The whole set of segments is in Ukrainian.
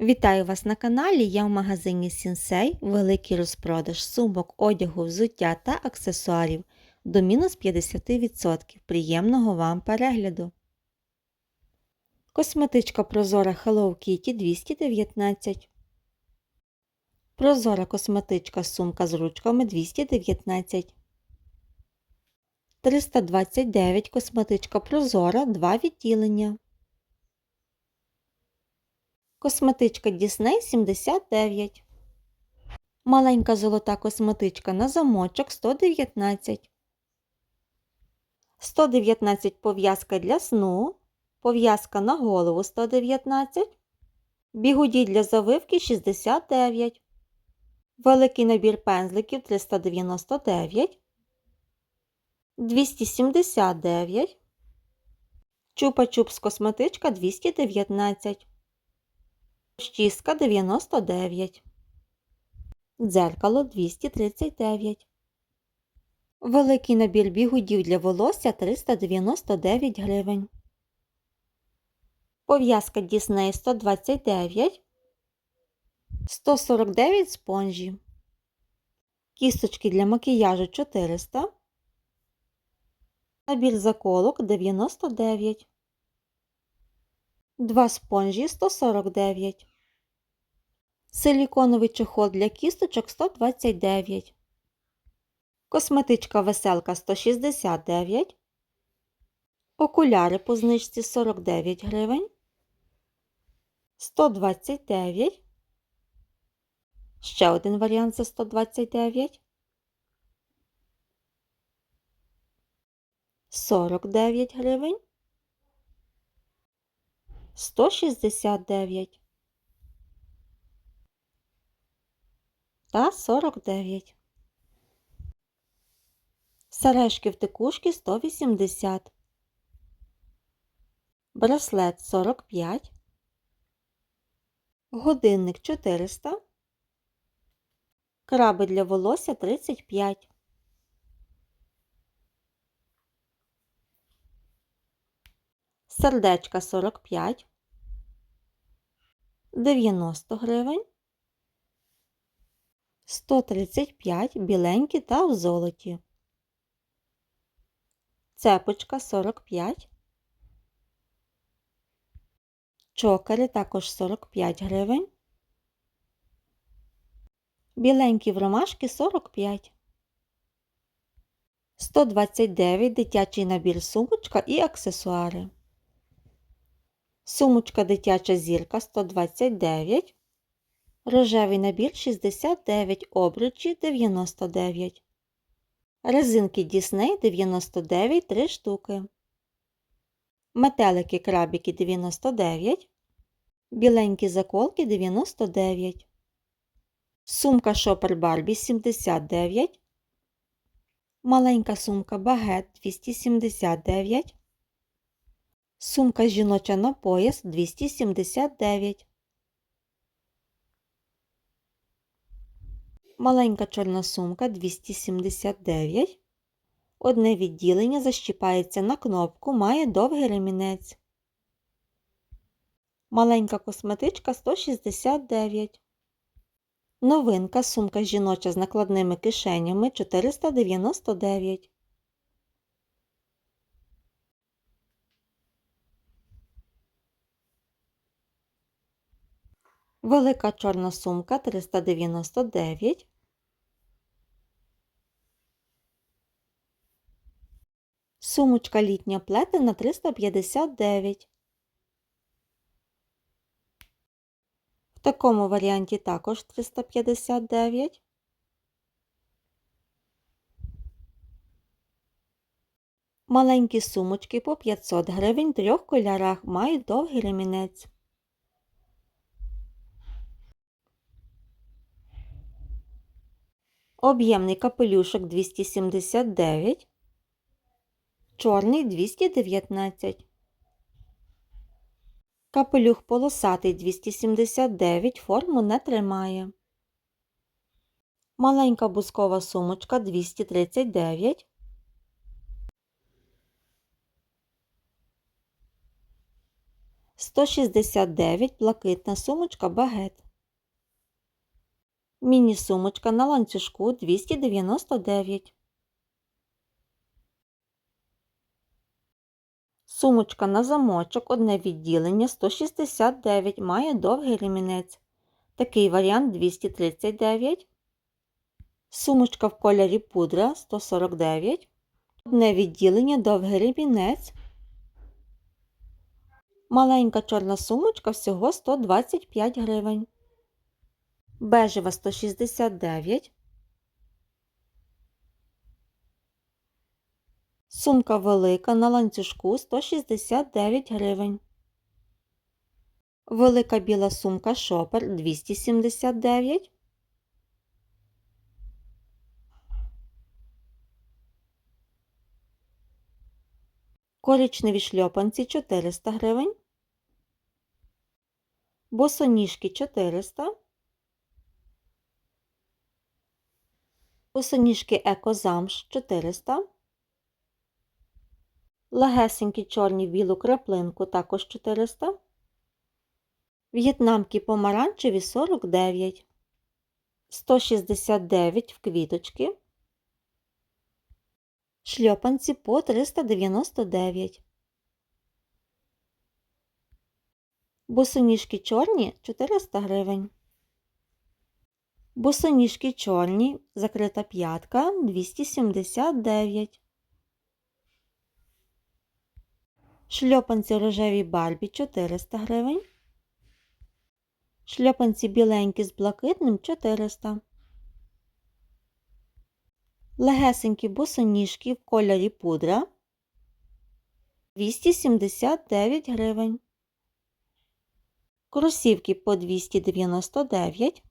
Вітаю вас на каналі. Я в магазині Сінсей. Великий розпродаж сумок, одягу, взуття та аксесуарів до мінус 50%. Приємного вам перегляду. Косметичка Прозора Hello Kitty 219. Прозора косметичка сумка з ручками 219. 329 косметичка Прозора 2 відділення. Косметичка Disney 79. Маленька золота косметичка на замочок 119. 119 пов'язка для сну. Пов'язка на голову 119. Бігуді для завивки 69. Великий набір пензликів 399. 279. Чупа-чупс косметичка 219. Щіска 99. Дзеркало 239. Великий набір бігудів для волосся 399 гривень. Пов'язка Disney 129. 149 спонжі. Кісточки для макіяжу 400. Набір заколок 99. 2 спонжі 149. Силіконовий чохол для кісточок 129. Косметичка веселка 169. Окуляри по знижці 49 гривень. 129. Ще один варіант за 129. 49 гривень. 169 та 49. Сережки в тикушки 180. Браслет 45. Годинник 400. Краби для волосся 35. Сердечка 45, 90 гривень, 135 біленькі та в золоті. Цепочка 45. Чокери також 45 гривень. Біленькі в ромашки 45. 129 дитячий набір сумочка і аксесуари. Сумочка дитяча зірка 129. Рожевий набір 69, обручі 99. Резинки Disney 99 3 штуки. Метелики крабіки 99. Біленькі заколки 99. Сумка шопер Барбі 79. Маленька сумка багет 279. Сумка жіноча на пояс 279. Маленька чорна сумка 279. Одне відділення защіпається на кнопку, має довгий ремінець. Маленька косметичка 169. Новинка сумка жіноча з накладними кишенями 499. Велика чорна сумка 399. Сумочка літня плетена 359. В такому варіанті також 359. Маленькі сумочки по 500 гривень в трьох кольорах мають довгий ремінець. Об'ємний капелюшок 279, чорний 219. Капелюх полосатий 279, форму не тримає. Маленька бускова сумочка 239. 169 блакитна сумочка багет. Міні-сумочка на ланцюжку 299. Сумочка на замочок одне відділення 169 має довгий ремінець. Такий варіант 239. Сумочка в кольорі пудра 149. Одне відділення довгий ремінець. Маленька чорна сумочка всього 125 гривень. Бежева 169. Сумка велика на ланцюжку 169 гривень. Велика біла сумка шопер 279. Коричневі шльопанці 400 гривень. Босоніжки 400. Босоніжки екозамш 400. Легесенькі чорні в білу краплинку також 400. В'єтнамки помаранчеві 49. 169 в квіточки. Шльопанці по 399. Босоніжки чорні 400 гривень. Босоніжки чорні, закрита п'ятка 279. Шльопанці рожеві барбі 400 гривень. Шльопанці біленькі з блакитним 400. Легесенькі босоніжки в кольорі пудра 279 гривень. Кросівки по 299,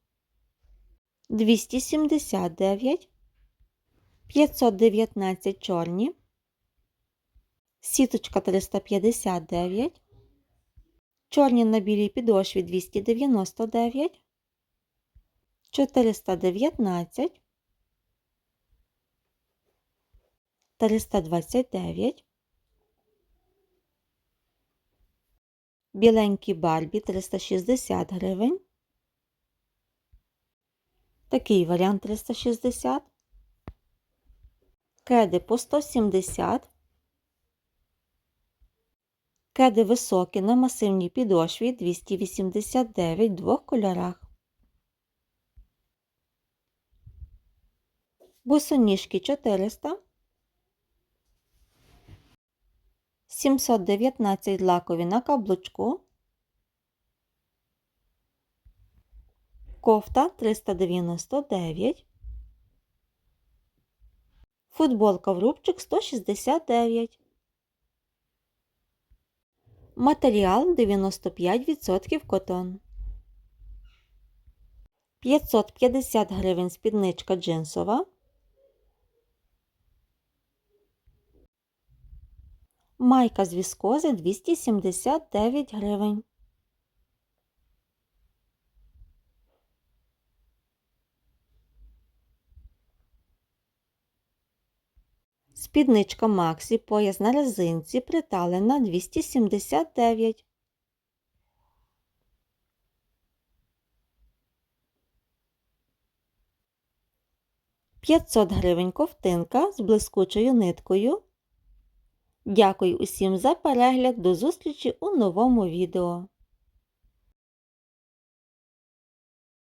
279, 519 чорні, сіточка 359, чорні на білій підошві 299, 419, 329, біленькі барбі 360 гривень. Такий варіант 360. Кеди по 170. Кеди високі на масивній підошві 289 в двох кольорах. Босоніжки 400. 719 лакові на каблучку. Кофта 399. Футболка в рубчик 169. Матеріал 95% котон. 550 гривень спідничка джинсова. Майка з віскози 279 гривень. Спідничка Максі пояс на резинці приталена 279. П'ятсот гривень ковтинка з блискучою ниткою. Дякую усім за перегляд. До зустрічі у новому відео.